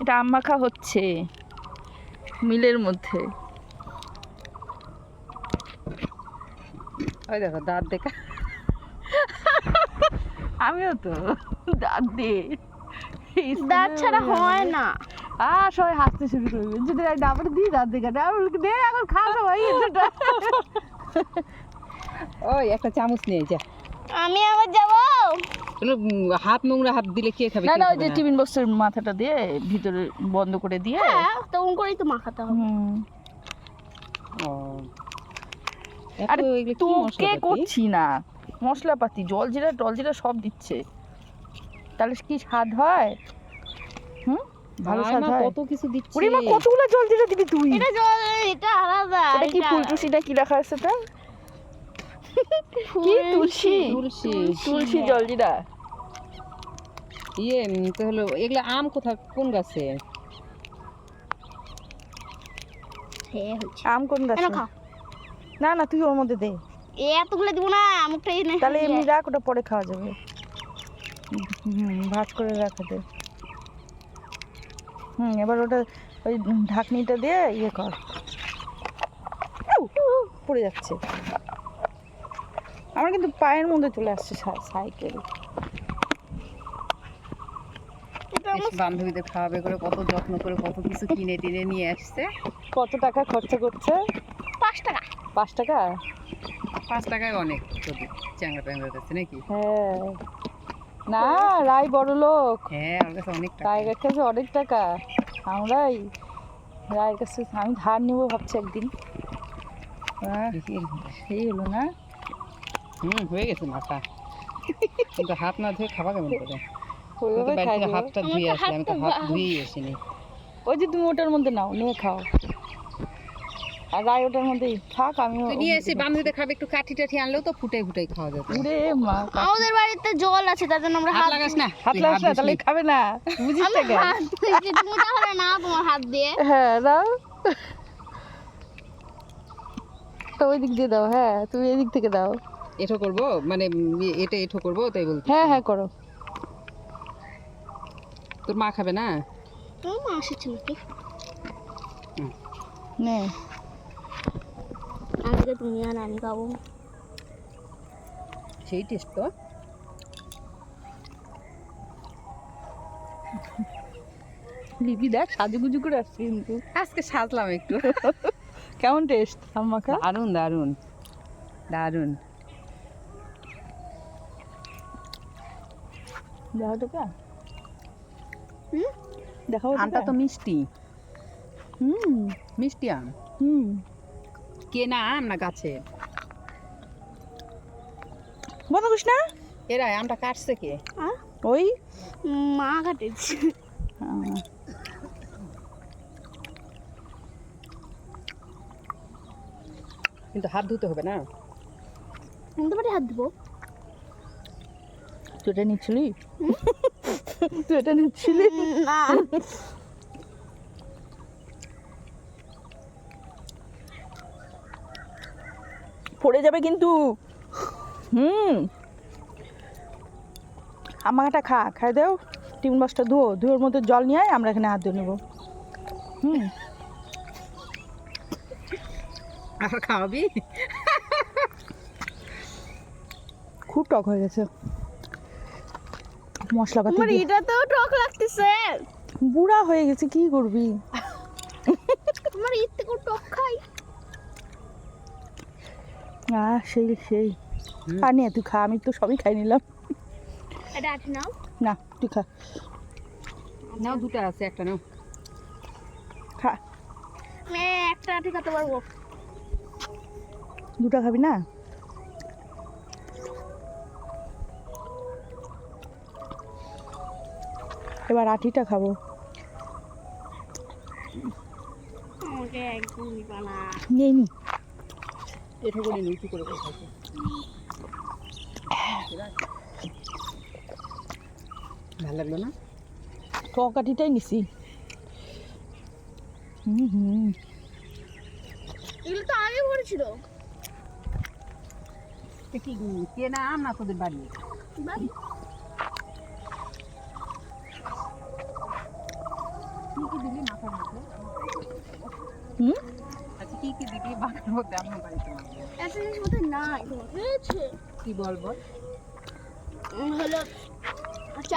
এটা আম মাখা হচ্ছে। মিলের মধ্যে। ওই দেখো দাঁত দেখা। আমিও তো দাঁত দে দাঁত ছাড়া হয় না। আর সবাই হাসতে শুরু করবে। যদি ডাবর দিই দাঁত দেখা। ডাবর দে এখন খা সবাই এটা ওই একটা চামচ নিয়ে যা। আমি আবার যাব? এগুলো হাত নোংরা হাত দিলে কে খাবে? না না ওই যে টিফিন বক্সের মাথাটা দিয়ে ভিতরে বন্ধ করে দিয়ে হ্যাঁ তখন করেই তো মাখাতে হবে। আরে তোকে মশলাপাতি? করছি না। মশলাপাতি জল জিরা টল জিরা সব দিচ্ছে। তাহলে কি স্বাদ হয়? হুম? ভালো স্বাদ হয়? কত কিছু দিচ্ছে। ওরে মা কতগুলো জল জিরা দিবি তুই? এটা জল এটা আলাদা এটা কি ফুলটুসিটা কি লেখা আছে এটা কি তুলসী? তুলসী তুলসী জল জিরা ইয়ে তো হলো এগুলো আম কোথা কোন গাছে? আম কোন গাছে? না না তুই ওর মধ্যে দে। এ এতগুলো দিব না তাহলে এমনি রাখ ওটা পরে খাওয়া যাবে। ভাত করে রাখা দে হুম এবার ওটা ওই ঢাকনিটা দিয়ে ইয়ে কর। পড়ে যাচ্ছে। আমার কিন্তু পায়ের মধ্যে চলে আসছে সাইকেল। বান্ধবীদের খাওয়াবে করে কত যত্ন করে কত কিছু কিনে টিনে নিয়ে আসছে। কত টাকা খরচা করছে? পাঁচ টাকা। পাঁচ টাকা? পাঁচ টাকায় অনেক যদি চ্যাংরা প্যাংরা কাছে নাকি? হ্যাঁ। না রায় বড় লোক। হ্যাঁ ওর কাছে অনেক টাকা। রায়ের কাছে অনেক টাকা। আমরাই রায়ের কাছে আমি ধার নেব ভাবছি একদিন। সেই হলো না? হুম হয়ে গেছে মাথা। কিন্তু হাত না ধুয়ে খাবা কেমন করে? তো। হাতটা ধুয়ে তো আসি আমি তো হাত ধুয়েই আসিনি। ওই যে তুমি ওটার মধ্যে নাও নিয়ে খাও। আর রায় ওটার মধ্যেই থাক আমি নিয়ে এসে বান্ধবীদের খাবে একটু কাঠি টাঠি আনলেও তো ফুটাই ফুটাই খাওয়া যেত উরে মা আমাদের বাড়িতে জল আছে তার জন্য আমরা হাত লাগাস না। হাত লাগাস না তাহলে খাবে না। বুঝিস কেন? তুমি তাহলে না তোমার হাত দিয়ে। হ্যাঁ দাও তো ওই দিক দিয়ে দাও হ্যাঁ তুমি এই দিক থেকে দাও। এঠো করব? মানে উম, এটা এঠো করব তাই বলতে হ্যাঁ হ্যাঁ করো। তোর মা খাবে না? তোমার মা এসেছে নাকি? নে। আজকে তুমি আর আমি খাব। সেই টেস্ট তো। লিপি দেখ সাজুগুজু করে আসছে কিন্তু। আজকে সাজলাম একটু। কেমন টেস্ট আমাকে দারুণ দারুণ দারুণ দেখো তোকে? দেখাবো আমটা তো মিষ্টি। হুম। মিষ্টি আম? হুম। কেনা আম না গাছে? করিস না? এরা আমটা কাটছে কে? ওই? মা কাটেছে। কিন্তু হাত ধুতে হবে না? হাত দিব তুই এটা নিচ্ছিলি? তুই এটা নিচ্ছিলি? না। পড়ে যাবে কিন্তু। হুম। আমাকে খা খাই দাও। টিফিন বক্সটা ধুও ধুয়োর মধ্যে জল নিয়ে আয় আমরা এখানে হাত ধুয়ে নেব। হুম। আর খাওয়াবি? খুব টক হয়ে গেছে। মশলাপাতি আমার দিয়ে- এটাতেও টক লাগতেছে। বুড়া হয়ে গেছে কি করবি? আমার ঈদ থেকে টক খাই। আহ সেই সেই। আর নিয়ে তুই খা আমি তো সবই খাই নিলাম। এটা আঠি নাও। না তুই খা। নাও দুটো আছে একটা নাও। খা। আমি একটা আঠি খেতে পারব। দুটা খাবি না? এবার আটিটা খাব। আমাকে একদম নিবা নিয়ে নি। এঠো করে নিচু করে ভালো লাগল না? নিছি। হুম হুম। এগুলো তো আগে ভরেছিল কি কেনা আম না তোদের বাড়ি? কি হুম? আচ্ছা কি কি দিবি মাথার মধ্যে? আমার বাড়িতে জিনিস বোধহয় নাই কি বল বল? হলো